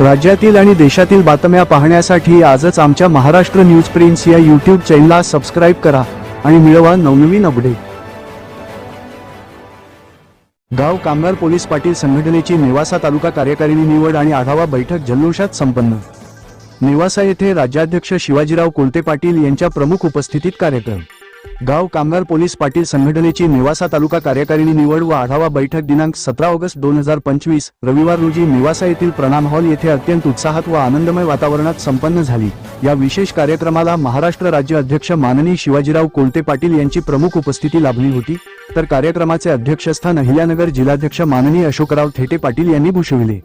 राज्यातील आणि देशातील बातम्या पाहण्यासाठी आजच आमच्या महाराष्ट्र न्यूज प्रिन्स या यूट्यूब चॅनलला सबस्क्राईब करा आणि मिळवा नवनवीन अपडेट गाव कामगार पोलीस पाटील संघटनेची नेवासा तालुका कार्यकारिणी निवड आणि आढावा बैठक जल्लोषात संपन्न. नेवासा येथे राज्याध्यक्ष शिवाजीराव कोलते पाटील यांच्या प्रमुख उपस्थितीत कार्यक्रम. गाव कामगार पोलीस पाटील संघटनेची नेवासा तालुका कार्यकारिणी निवड व आढावा बैठक दिनांक सतरा ऑगस्ट दोन हजार पंचवीस रविवार रोजी नेवासा येथील प्रणाम हॉल येथे अत्यंत उत्साहात व आनंदमय वातावरणात संपन्न झाली. या विशेष कार्यक्रमाला महाराष्ट्र राज्य अध्यक्ष माननीय शिवाजीराव कोलते पाटील यांची प्रमुख उपस्थिती लाभली होती. तर कार्यक्रमाचे अध्यक्षस्थान अहिल्यानगर जिल्हाध्यक्ष माननीय अशोकराव थेटे पाटील यांनी भूषविले.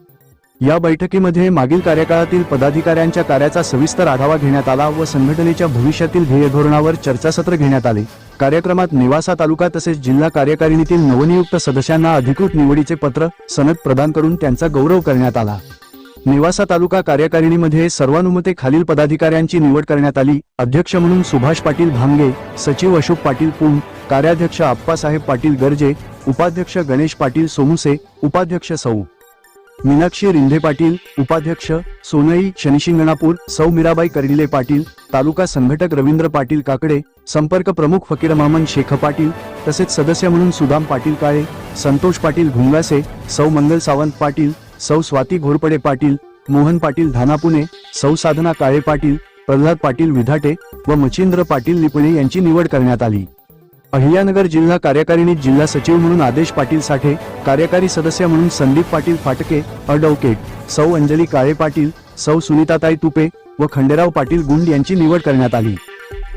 या बैठकीमध्ये मागील कार्यकाळातील पदाधिकाऱ्यांच्या कार्याचा सविस्तर आढावा घेण्यात आला व संघटनेच्या भविष्यातील ध्येय धोरणावर चर्चासत्र घेण्यात आले. कार्यक्रमात निवासा तालुका तसेच जिल्हा कार्यकारिणीतील नवनियुक्त सदस्यांना अधिकृत निवडीचे पत्र सनद प्रदान करून त्यांचा गौरव करण्यात आला. निवासा तालुका कार्यकारिणीमध्ये सर्वानुमते खालील पदाधिकाऱ्यांची निवड करण्यात आली. अध्यक्ष म्हणून सुभाष पाटील भांगे सचिव अशोक पाटील पुंग कार्याध्यक्ष आप्पासाहेब पाटील गर्जे उपाध्यक्ष गणेश पाटील सोमुसे उपाध्यक्ष सौ. मीनाक्षी रिंधे पाटील उपाध्यक्ष सोनई शनिशिंगणापूर सौ मीराबाई कर्डिले पाटील तालुका संघटक रवींद्र पाटील काकडे संपर्क प्रमुख फकीर मामन शेख पाटील तसेच सदस्य म्हणून सुदाम पाटील काळे संतोष पाटील घुंगासे सौ मंगल सावंत पाटील सौ स्वाती घोरपडे पाटील मोहन पाटील धानापुणे सौ साधना काळे पाटील प्रल्हाद पाटील विधाटे व मच्छिंद्र पाटील निपुणे यांची निवड करण्यात आली. अहिल्यानगर जिल्हा कार्यकारिणीत जिल्हा सचिव म्हणून आदेश पाटील साठे कार्यकारी सदस्य म्हणून संदीप पाटील फाटके अडवकेट सौ अंजली काळे पाटील सौ सुनीताताई तुपे व खंडेराव पाटील गुंड यांची निवड करण्यात आली.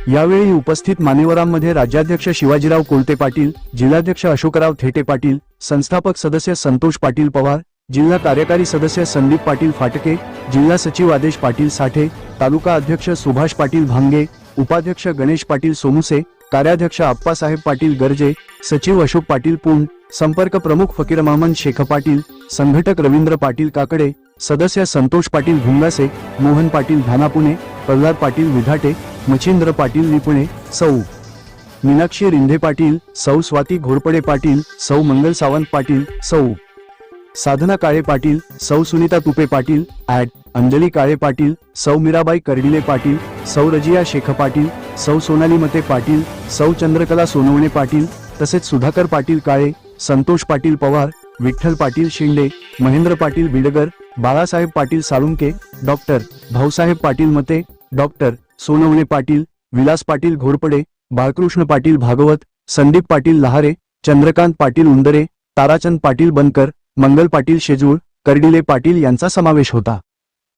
यावेळी उपस्थित मान्यवरांमध्ये राज्याध्यक्ष शिवाजीराव कोलते पाटील जिल्हाध्यक्ष अशोकराव थेटे पाटील संस्थापक सदस्य संतोष पाटील पवार जिल्हा कार्यकारी सदस्य संदीप पाटील फाटके जिल्हा सचिव आदेश पाटील साठे तालुका अध्यक्ष सुभाष पाटील भांगे उपाध्यक्ष गणेश पाटील सोमुसे कार्याध्यक्ष आप्पासाहेब पाटील गर्जे सचिव अशोक पाटील पुंड संपर्क प्रमुख फकीर मामन शेख पाटील संघटक रवींद्र पाटील काकडे सदस्य संतोष पाटील भुंगासे मोहन पाटील धानापुणे प्रल्हाद पाटील विधाटे मच्छिंद्र पाटील निपुणे सौ. मीनाक्षी रिंधे पाटील सौ. स्वाती घोरपडे पाटील सौ. मंगल सावंत पाटील सौ. साधना काळे पाटील सौ. सुनीता तुपे पाटील ऍड अंजली काळे पाटील सौ मीराबाई कर्डिले पाटील सौ रजिया शेख पाटील सौ सोनाली मते पाटील सौ चंद्रकला सोनवणे पाटील तसेच सुधाकर पाटील काळे संतोष पाटील पवार विठ्ठल पाटील शिंदे महेंद्र पाटील बिडगर बाळासाहेब पाटील साळुंके डॉक्टर भाऊसाहेब पाटील मते डॉक्टर सोनवणे पाटील विलास पाटील घोरपडे बाळकृष्ण पाटील भागवत संदीप पाटील लहारे चंद्रकांत पाटील उंदरे ताराचंद पाटील बनकर मंगल पाटील शेजूळ कर्डिले पाटील यांचा समावेश होता.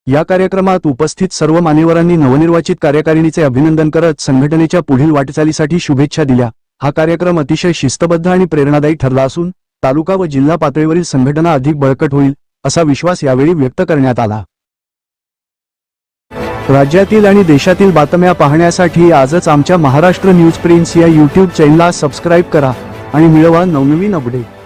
या कार्यक्रमात उपस्थित सर्व मान्यवरांनी नवनिर्वाचित कार्यकारिणीचे अभिनंदन करत संघटनेच्या पुढील वाटचालीसाठी शुभेच्छा दिल्या. हा कार्यक्रम अतिशय शिस्तबद्ध आणि प्रेरणादायी ठरला असून तालुका व जिल्हा पातळीवरील संघटना अधिक बळकट होईल असा विश्वास यावेळी व्यक्त करण्यात आला. राज्यातील आणि देशातील बातम्या पाहण्यासाठी आजच आमच्या महाराष्ट्र न्यूज प्रिन्स या यूट्यूब चॅनलला सबस्क्राईब करा आणि मिळवा नवनवीन अपडेट.